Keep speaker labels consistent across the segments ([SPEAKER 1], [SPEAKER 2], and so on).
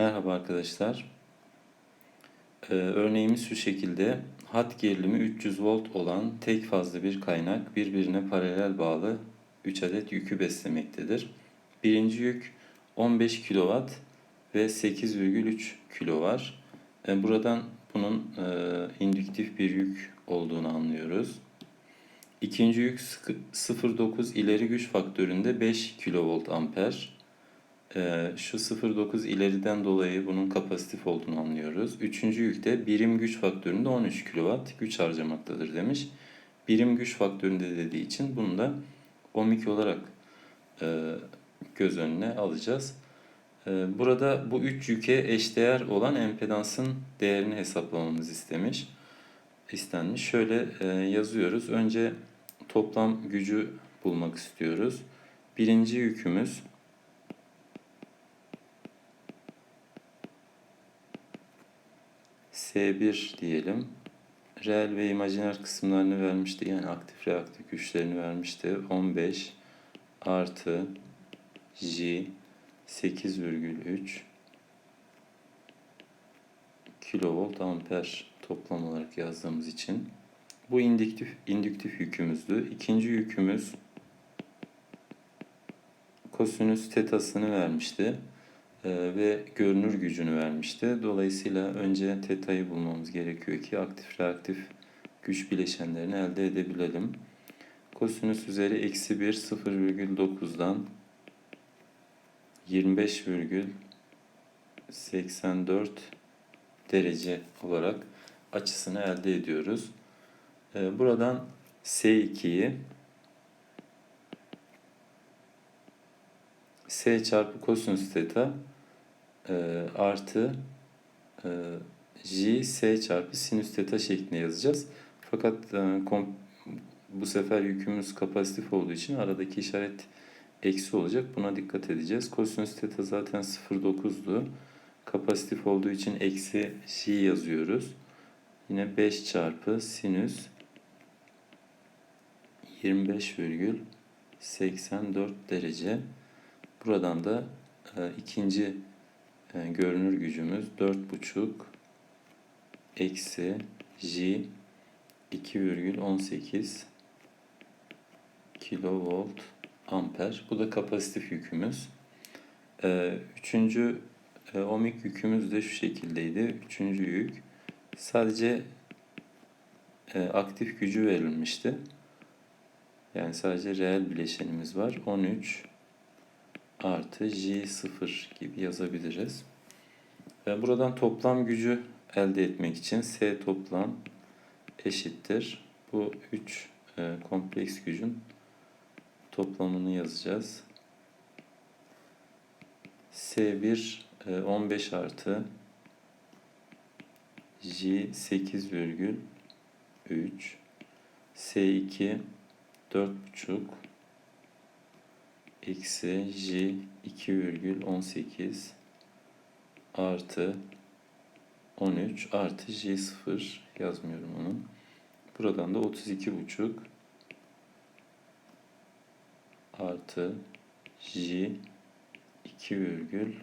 [SPEAKER 1] Merhaba arkadaşlar. Ee, örneğimiz şu şekilde. Hat gerilimi 300 volt olan tek fazlı bir kaynak birbirine paralel bağlı 3 adet yükü beslemektedir. Birinci yük 15 kW ve 8,3 kilo var. Ee, buradan bunun e, indüktif bir yük olduğunu anlıyoruz. İkinci yük sıkı- 0.9 ileri güç faktöründe 5 kV amper. Ee, şu 0.9 ileriden dolayı bunun kapasitif olduğunu anlıyoruz. Üçüncü yükte birim güç faktöründe 13 kW güç harcamaktadır demiş. Birim güç faktöründe dediği için bunu da ohmik olarak e, göz önüne alacağız. E, burada bu üç yüke eşdeğer olan empedansın değerini hesaplamamız istemiş. istenmiş. Şöyle e, yazıyoruz. Önce toplam gücü bulmak istiyoruz. Birinci yükümüz S1 diyelim. Reel ve imajiner kısımlarını vermişti. Yani aktif reaktif güçlerini vermişti. 15 artı J 8,3 kilovolt amper toplam olarak yazdığımız için. Bu indüktif, indüktif yükümüzdü. İkinci yükümüz kosinüs tetasını vermişti ve görünür gücünü vermişti. Dolayısıyla önce teta'yı bulmamız gerekiyor ki aktif reaktif güç bileşenlerini elde edebilelim. Kosinüs üzeri eksi 1 0,9'dan 25,84 derece olarak açısını elde ediyoruz. E, buradan S2'yi S çarpı kosinüs theta e, artı e, J S çarpı sinüs theta şeklinde yazacağız. Fakat e, kom, bu sefer yükümüz kapasitif olduğu için aradaki işaret eksi olacak. Buna dikkat edeceğiz. Kosinüs theta zaten 0.9'du. Kapasitif olduğu için eksi J yazıyoruz. Yine 5 çarpı sinüs 25,84 derece. Buradan da e, ikinci görünür gücümüz 4,5 eksi J 2,18 kilovolt amper. Bu da kapasitif yükümüz. E, üçüncü e, ohmik yükümüz de şu şekildeydi. Üçüncü yük sadece e, aktif gücü verilmişti. Yani sadece reel bileşenimiz var. 13 artı J0 gibi yazabiliriz. Ve buradan toplam gücü elde etmek için S toplam eşittir. Bu 3 e, kompleks gücün toplamını yazacağız. S1 e, 15 artı J 8,3 S2 4,5 eksi J 2,18 artı 13 artı J 0 yazmıyorum onu. Buradan da 32,5 artı J 2 virgül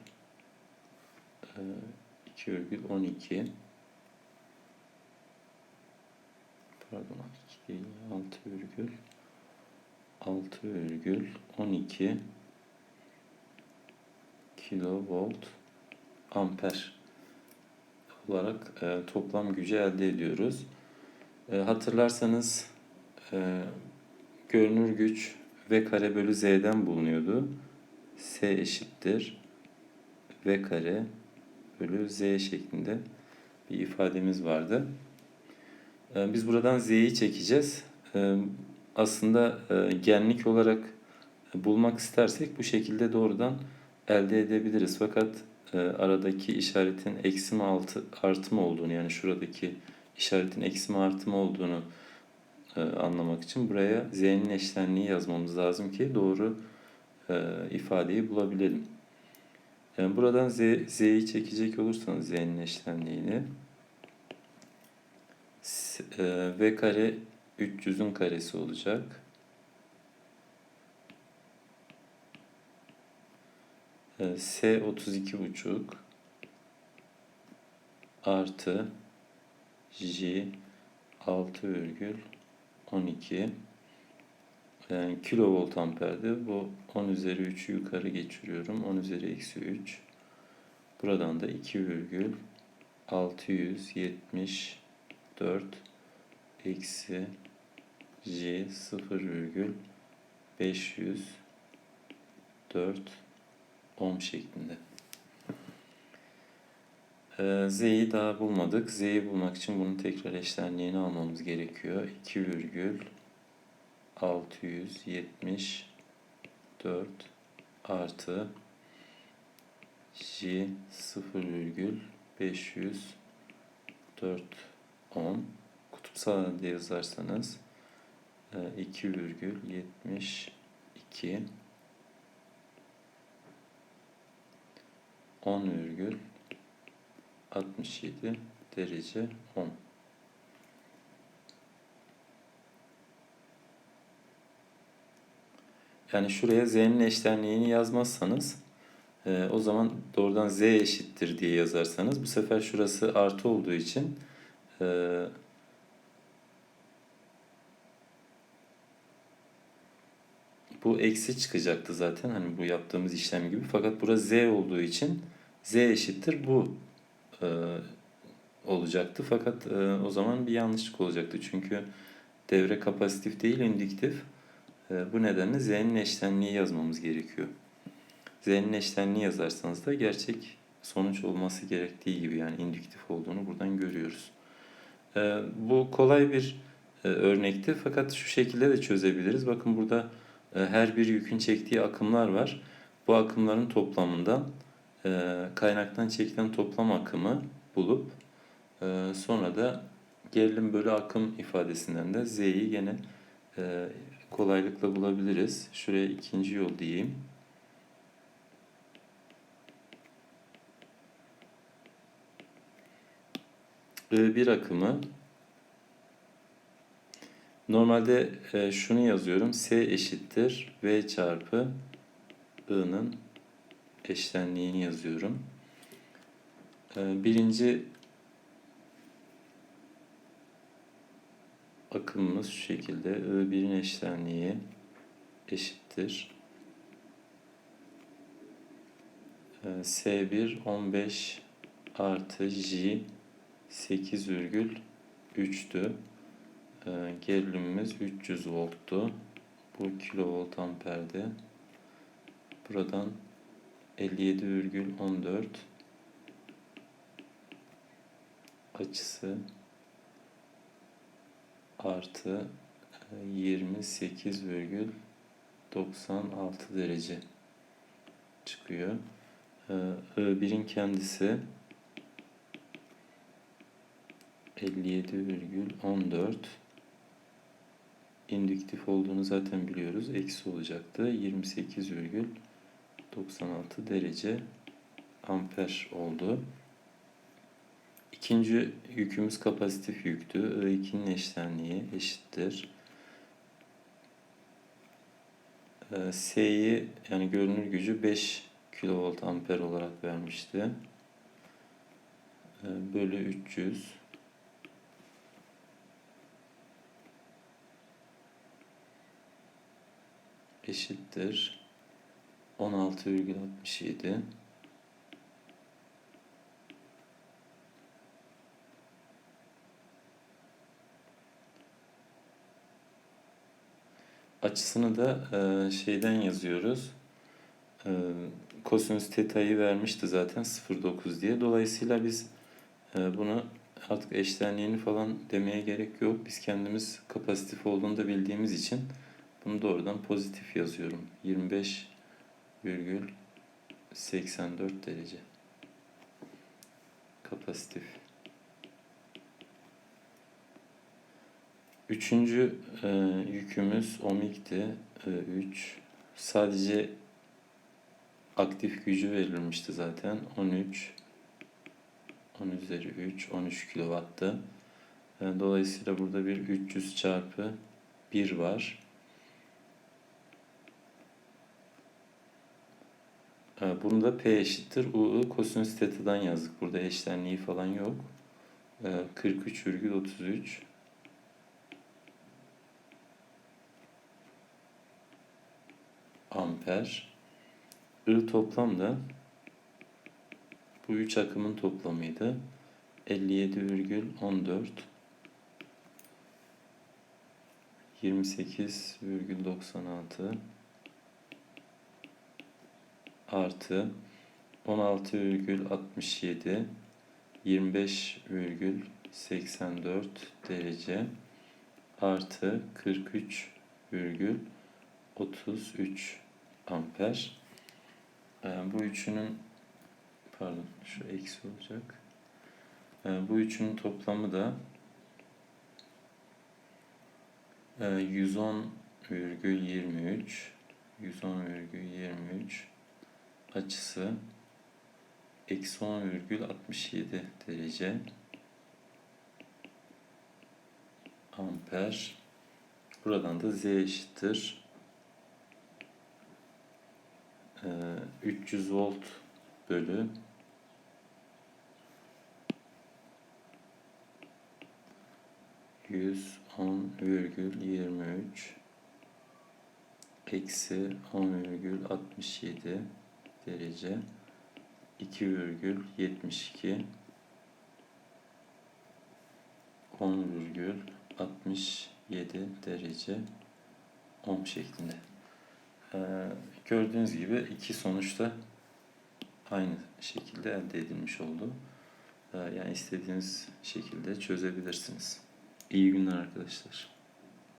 [SPEAKER 1] 2,12 pardon 2 değil 6 virgül 6,12 kilovolt amper olarak e, toplam gücü elde ediyoruz. E, hatırlarsanız e, görünür güç V kare bölü Z'den bulunuyordu. S eşittir V kare bölü Z şeklinde bir ifademiz vardı. E, biz buradan Z'yi çekeceğiz. E, aslında e, genlik olarak bulmak istersek bu şekilde doğrudan elde edebiliriz. Fakat e, aradaki işaretin eksi mi altı, artı olduğunu yani şuradaki işaretin eksi mi olduğunu e, anlamak için buraya z'nin eşlenliği yazmamız lazım ki doğru e, ifadeyi bulabilelim. Yani buradan z, z'yi çekecek olursanız z'nin eşlenliğini s- e, v kare 300'ün karesi olacak. E, S 32 buçuk artı J 6,12 yani kilovolt amperdi. Bu 10 üzeri 3'ü yukarı geçiriyorum. 10 üzeri eksi 3. Buradan da 2,674 eksi J 0,504 ohm şeklinde. Ee, Z'yi daha bulmadık. Z'yi bulmak için bunun tekrar eşlenliğini almamız gerekiyor. 2,674 artı J 0,504 ohm. Kutupsal halde yazarsanız 2,72 10,67 derece ohm. Yani şuraya z'nin eşlenliğini yazmazsanız e, o zaman doğrudan z eşittir diye yazarsanız bu sefer şurası artı olduğu için e, bu eksi çıkacaktı zaten hani bu yaptığımız işlem gibi. Fakat burası z olduğu için z eşittir bu e, olacaktı. Fakat e, o zaman bir yanlışlık olacaktı. Çünkü devre kapasitif değil indüktif. E, bu nedenle z'nin eşlenliği yazmamız gerekiyor. Z'nin eşlenliği yazarsanız da gerçek sonuç olması gerektiği gibi yani indüktif olduğunu buradan görüyoruz. E, bu kolay bir e, örnekti fakat şu şekilde de çözebiliriz. Bakın burada her bir yükün çektiği akımlar var. Bu akımların toplamından e, kaynaktan çekilen toplam akımı bulup e, sonra da gerilim bölü akım ifadesinden de Z'yi yine e, kolaylıkla bulabiliriz. Şuraya ikinci yol diyeyim. I1 akımı normalde e, şunu yazıyorum. S eşittir V çarpı I'nın eşlenliğini yazıyorum. E, birinci akımımız şu şekilde. I1'in eşlenliği eşittir. E, S1 15 artı J 8,3'tü. E, gerilimimiz 300 volttu. Bu kilovolt amperdi. Buradan 57,14 açısı artı 28,96 derece çıkıyor. I1'in kendisi 57,14 indüktif olduğunu zaten biliyoruz. Eksi olacaktı. 28,96 derece amper oldu. İkinci yükümüz kapasitif yüktü. I2'nin eşlenliği eşittir. Ee, S'yi yani görünür gücü 5 kilovolt amper olarak vermişti. Ee, bölü 300 eşittir 16,67 Açısını da e, şeyden yazıyoruz. E, kosinüs teta'yı vermişti zaten 0.9 diye. Dolayısıyla biz e, bunu artık eşlenliğini falan demeye gerek yok. Biz kendimiz kapasitif olduğunu da bildiğimiz için bunu doğrudan pozitif yazıyorum. 25,84 derece. Kapasitif. Üçüncü e, yükümüz omikti. E, 3. Sadece aktif gücü verilmişti zaten. 13 10 üzeri 3 13 kilowattı. E, dolayısıyla burada bir 300 çarpı 1 var. Bunu da P eşittir. U'u kosinüs teta'dan yazdık. Burada eşlenliği falan yok. e, 43,33 amper. I toplam da bu üç akımın toplamıydı. 57,14 28,96 artı 16,67 25,84 derece artı 43,33 amper. Ee, bu üçünün pardon şu eksi olacak. Ee, bu üçünün toplamı da e, 110,23 110,23 açısı eksi 10,67 derece amper. Buradan da Z eşittir. Ee, 300 volt bölü yüz on virgül yirmi üç eksi on virgül altmış yedi derece iki virgül yetmiş iki on virgül altmış yedi derece ohm şeklinde. Ee, gördüğünüz gibi iki sonuçta aynı şekilde elde edilmiş oldu. Ee, yani istediğiniz şekilde çözebilirsiniz. İyi günler arkadaşlar.